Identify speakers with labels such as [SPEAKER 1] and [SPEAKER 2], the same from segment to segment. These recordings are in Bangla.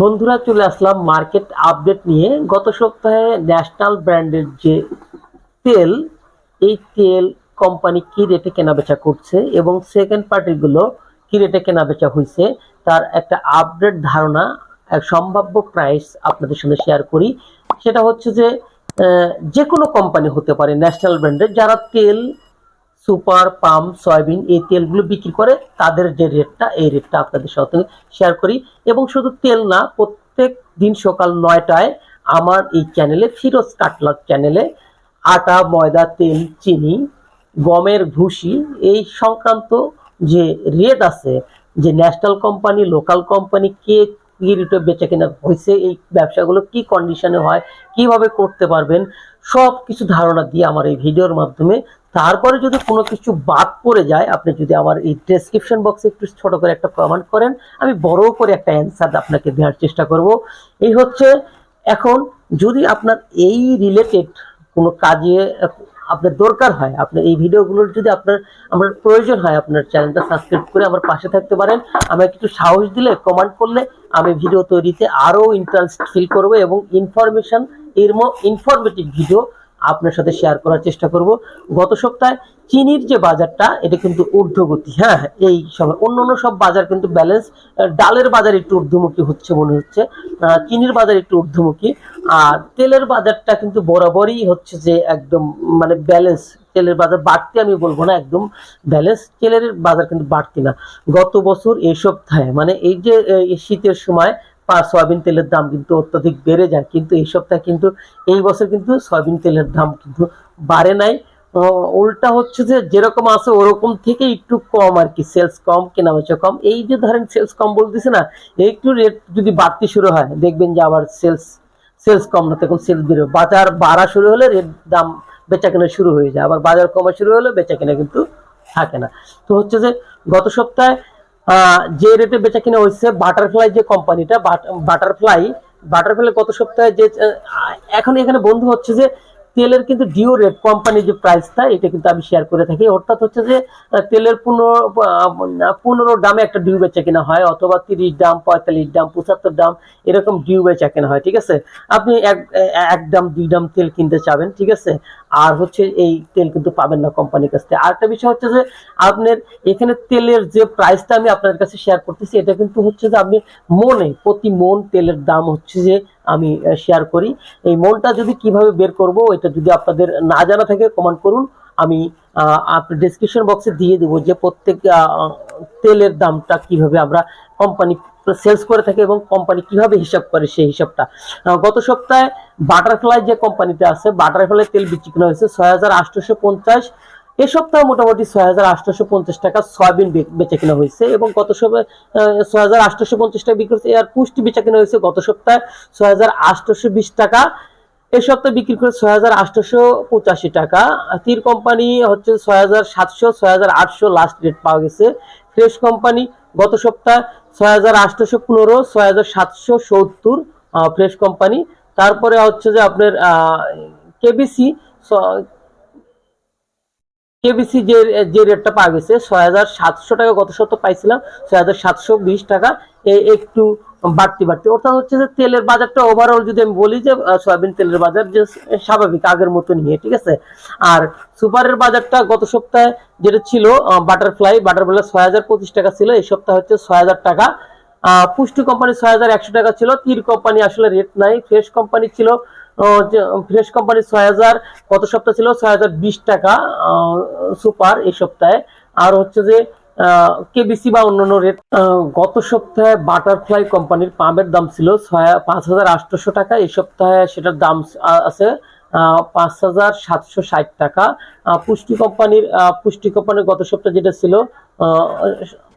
[SPEAKER 1] বন্ধুরা, চলে আসলাম মার্কেট আপডেট নিয়ে। গত সপ্তাহে ন্যাশনাল ব্র্যান্ডের যে তেল, এই তেল কোম্পানি কি রেটে কেনাবেচা করছে এবং সেকেন্ড পার্টিগুলো কি রেটে কেনাবেচা হয়েছে তার একটা আপডেট ধারণা, এক সম্ভাব্য প্রাইস আপনাদের সঙ্গে শেয়ার করি। সেটা হচ্ছে যে যে কোনো কোম্পানি হতে পারে ন্যাশনাল ব্র্যান্ডের যারা তেল সুপার, পাম, সয়াবিন এই তেলগুলো বিক্রি করে তাদের যে রেটটা এই রেটটা আপনাদের সাথে শেয়ার করি। এবং শুধু তেল না, প্রত্যেক দিন সকাল নয়টায় আমার এই চ্যানেলে ফিরোজ কাটলার চ্যানেলে আটা, ময়দা, তেল, চিনি, গমের ভুসি, এই সংক্রান্ত যে রেট আছে, যে ন্যাশনাল কোম্পানি লোকাল কোম্পানি কে রেটে বেচে কেনা হয়েছে, এই ব্যবসাগুলো কি কন্ডিশনে হয়, কীভাবে করতে পারবেন, সব কিছু ধারণা দিয়ে আমার এই ভিডিওর মাধ্যমে। তারপরে যদি কোনো কিছু বাদ পড়ে যায়, আপনি যদি আমার এই ডেসক্রিপশন বক্সে একটু ছোট করে একটা কমেন্ট করেন, আমি বড় করে একটা অ্যান্সার আপনাকে দেওয়ার চেষ্টা করব। এই হচ্ছে, এখন যদি আপনার এই রিলেটেড কোনো কাজে আপনার দরকার হয়, আপনার এই ভিডিওগুলোর যদি আপনার, আমার প্রয়োজন হয় আপনার চ্যানেলটা সাবস্ক্রাইব করে আমার পাশে থাকতে পারেন। আমাকে কিছু সাহস দিলে কমেন্ট করলে আমি ভিডিও তৈরিতে আরও ইন্টারেস্ট ফিল করব এবং ইনফরমেশান এর ইনফরমেটিভ ভিডিও আপনার সাথে শেয়ার করার চেষ্টা করব। গত সপ্তাহে চিনির যে বাজারটা, এটা কিন্তু ঊর্ধ্বগতি। হ্যাঁ এই সময় অন্য অন্য সব বাজার কিন্তু ব্যালেন্স ডালের বাজার একটু ঊর্ধ্বমুখী হচ্ছে মনে হচ্ছে। চিনির বাজার একটু ঊর্ধ্বমুখী। আর তেলের বাজারটা কিন্তু বরাবরই হচ্ছে যে একদম মানে ব্যালেন্স তেলের বাজার বাড়তি আমি বলব না, একদম ব্যালেন্স তেলের বাজার কিন্তু বাড়তি না। গত বছর এই সপ্তাহে মানে এই যে শীতের সময় পা সয়াবিন তেলের দাম কিন্তু অত্যধিক বেড়ে যায়। কিন্তু এই সপ্তাহে কিন্তু এই বছর কিন্তু সয়াবিন তেলের দাম কিন্তু বাড়ে নাই। উল্টা হচ্ছে যে যেরকম আছে ওরকম থেকে একটু কম আর কি সেলস কম কেনা বেচা কম। এই যে ধরেন সেলস কম বলতেছে না, একটু রেট যদি বাড়তি শুরু হয়, দেখবেন যে আবার সেলস সেলস কম না, তখন সেলস বেরো বাজার বাড়া শুরু হলে রেট দাম বেচা কেনা শুরু হয়ে যায়। আবার বাজার কমা শুরু হলে বেচা কেনা কিন্তু থাকে না। তো হচ্ছে যে গত সপ্তাহে যে রেটে বেচা কিনা হয়েছে বাটারফ্লাই যে কোম্পানিটা বাটারফ্লাই বাটারফ্লাই গত সপ্তাহে যে এখন এখানে বন্ধু হচ্ছে যে, তেলের কিন্তু ডিও রেট কোম্পানির যে প্রাইসটা এটা কিন্তু আমি শেয়ার করে থাকি। অর্থাৎ হচ্ছে যে তেলের পনেরো পনেরো দামে একটা ডিউ বেচা কেনা হয়, অথবা তিরিশ দাম, পঁয়তাল্লিশ দাম, পঁচাত্তর দাম, এরকম ডিউ বেচা কেনা হয়, ঠিক আছে? আপনি এক এক দাম, দুই দাম তেল কিনতে চাবেন, ঠিক আছে? আর হচ্ছে এই তেল কিন্তু পাবেন না কোম্পানির কাছ থেকে। আরেকটা বিষয় হচ্ছে যে আপনার এখানে তেলের যে প্রাইসটা আমি আপনাদের কাছে শেয়ার করতেছি এটা কিন্তু হচ্ছে যে আপনি মনে প্রতি মন তেলের দাম হচ্ছে যে আমি শেয়ার করি। এই মনটা যদি কীভাবে বের করব এটা যদি আপনাদের না জানা থাকে কমেন্ট করুন। আমি আহ, আপনার ডিসক্রিপশন বক্সে দিয়ে দেবো যে প্রত্যেক তেলের দামটা কীভাবে আমরা কোম্পানি সেলস করে থাকে এবং কোম্পানি কীভাবে হিসাব করে সেই হিসাবটা? গত সপ্তাহে বাটারফ্লাই যে কোম্পানিতে আছে বাটারফ্লাই তেল বিক্রি করা হয়েছে ছয় হাজার পঞ্চাশ এ সপ্তাহে মোটামুটি ছয় হাজার পঞ্চাশ টাকা সয়াবিন বেচে কেনা হয়েছে এবং গত সপ্তাহে ছয় হাজার পঞ্চাশ টাকা বিক্রি হয়েছে। আর পুষ্টি বেচা কেনা হয়েছে গত সপ্তাহে ছয় হাজার বিশ টাকা। এ সপ্তাহে বিক্রি করে ছয় হাজার পঁচাশি টাকা। তীর কোম্পানি হচ্ছে ছয় হাজার সাতশো, ছয় হাজার আটশো লাস্ট রেট পাওয়া গেছে। ফ্রেশ কোম্পানি গত সপ্তাহ ছয় হাজার আটশোশো পনেরো, ছয় হাজার সাতশো সত্তর ফ্রেশ কোম্পানি। তারপরে হচ্ছে যে আপনার কেবিসি কেবিসি যে যে রেটটা পাওয়া গেছে, ছয় হাজার সাতশো টাকা গত সপ্তাহ পাইছিলাম, ছয় হাজার সাতশো বিশ টাকা। একটু বাড়তি বাড়তি। অর্থাৎ হচ্ছে যে তেলের বাজারটা ওভারঅল যদি আমি বলি যে সয়াবিন তেলের বাজার যে স্বাভাবিক আগের মতো নিয়ে ঠিক আছে? আর সুপারের বাজারটা গত সপ্তাহে যেটা ছিল বাটারফ্লাই বাটারফ্লাই ছয় হাজার পঁচিশ টাকা ছিল, এই সপ্তাহে হচ্ছে ছয় হাজার টাকা। পুষ্টি কোম্পানি ছয় হাজার একশো টাকা ছিল, তীর কোম্পানি আসলে রেট নাই ফ্রেশ কোম্পানি ছিল ফ্রেশ কোম্পানি ছয় হাজার, গত সপ্তাহ ছিল ছয় হাজার বিশ টাকা সুপার এই সপ্তাহে। আর হচ্ছে যে কেবিসি বা অন্যান্য রেট গত সপ্তাহে বাটারফ্লাই কোম্পানির পাম্পের দাম ছিল পাঁচ হাজার আটশোশো টাকা। এই সপ্তাহে সেটার দাম আছে পাঁচ হাজার সাতশো ষাট টাকা। পুষ্টি কোম্পানির পুষ্টি কোম্পানির গত সপ্তাহে যেটা ছিল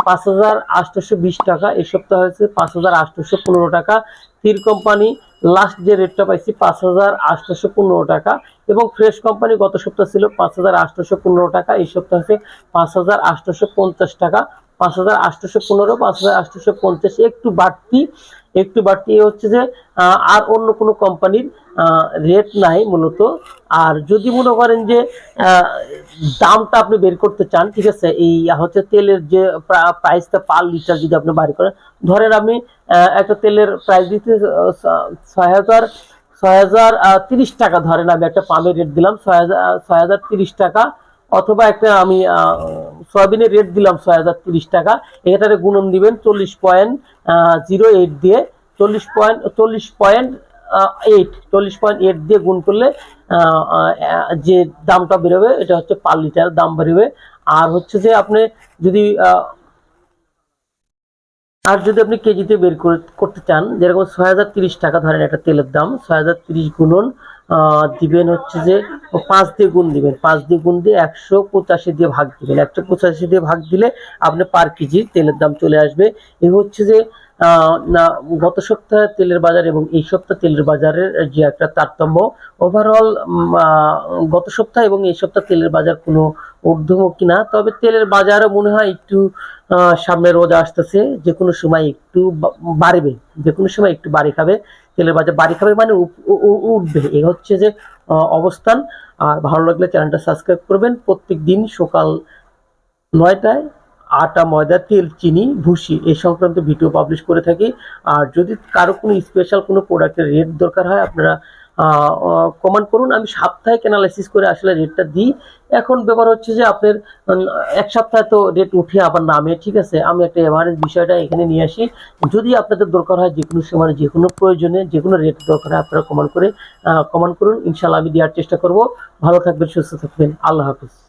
[SPEAKER 1] পাঁচ হাজার আটশোশো বিশ টাকা। এই সপ্তাহে হয়েছে পাঁচ হাজার আটশোশো পনেরো টাকা। তীর কোম্পানি লাস্ট যে রেটটা পাইছি পাঁচ হাজার আটশোশো পনেরো টাকা এবং ফ্রেশ কোম্পানি গত সপ্তাহ ছিল পাঁচ হাজার আটশোশো পনেরো টাকা। এই সপ্তাহ আছে পাঁচ হাজার আটশোশো পঞ্চাশ টাকা। পাঁচ হাজার আটশোশো পনেরো, পাঁচ হাজার আটশোশো পঞ্চাশ, একটু বাড়তি একটু বাড়তি হচ্ছে যে আর অন্য কোনো কোম্পানির রেট নাই মূলত। আর যদি মনে করেন যে দামটা আপনি বের করতে চান, ঠিক আছে, এই হচ্ছে তেলের যে প্রাইসটা পার লিটার যদি আপনি বাড়ি করেন, ধরেন আমি একটা তেলের প্রাইস দিতে ছয় হাজার ছয় হাজার তিরিশ টাকা ধরেন আমি একটা পাম্পের রেট দিলাম, ছয় হাজার ছয় হাজার তিরিশ টাকা অথবা একটা আমি সয়াবিনের রেট দিলাম ছয় হাজার তিরিশ টাকা। এটারে গুণন দিবেন চল্লিশ পয়েন্ট জিরো এইট দিয়ে চল্লিশ পয়েন্ট চল্লিশ পয়েন্ট এইট চল্লিশ পয়েন্ট এইট দিয়ে গুণ করলে যে দামটা বেরোবে, এটা হচ্ছে পার লিটার দাম বেরোবে। আর হচ্ছে যে আপনি যদি আর যদি আপনি কেজিতে বের করে- করতে চান, যেরকম ছয় টাকা ধরেন একটা তেলের দাম, ছয় গুণন দিবেন হচ্ছে যে পাঁচ দিয়ে গুণ দিবেন। পাঁচ দিয়ে গুণ দিয়ে একশো পঁচাশি দিয়ে ভাগ দিবেন। একশো পঁচাশি দিয়ে ভাগ দিলে আপনি পার কেজি তেলের দাম চলে আসবে। এ হচ্ছে যে না, গত সপ্তাহে তেলের বাজার এবং এই সপ্তাহ তেলের বাজারের যে একটা তারতম্য ওভারঅল গত সপ্তাহ এবং এই সপ্তাহ তেলের বাজার কোনো ঊর্ধ্বমুখী না তবে তেলের বাজারও মনে হয় একটু সামনে রোদ আসতেছে, যে কোনো সময় একটু বাড়বে, যে কোনো সময় একটু বাড়ি খাবে, তেলের বাজার বাড়ি খাবে মানে উঠবে, এ হচ্ছে যে অবস্থান, আর ভালো লাগলে চ্যানেলটা সাবস্ক্রাইব করবেন প্রত্যেক দিন সকাল নয়টায় আটা, ময়দা, তেল, চিনি, ভুসি এই সংক্রান্ত ভিডিও পাবলিশ করে থাকি। আর যদি কারও কোনো স্পেশাল কোনো প্রোডাক্টের রেট দরকার হয়, আপনারা কমেন্ট করুন। আমি সাপ্তাহিক অ্যানালাইসিস করে আসলে রেটটা দিই। এখন ব্যাপার হচ্ছে যে আপনার এক সপ্তাহে তো রেট উঠে আবার নামে, ঠিক আছে? আমি একটা এভারেজ বিষয়টা এখানে নিয়ে আসি। যদি আপনাদের দরকার হয় যে কোনো সময়, যে কোনো প্রয়োজনে যে কোনো রেট দরকার হয়, আপনারা কমেন্ট করে কমেন্ট করুন। ইনশাল্লাহ আমি দেওয়ার চেষ্টা করব। ভালো থাকবেন, সুস্থ থাকবেন। আল্লাহ হাফিজ।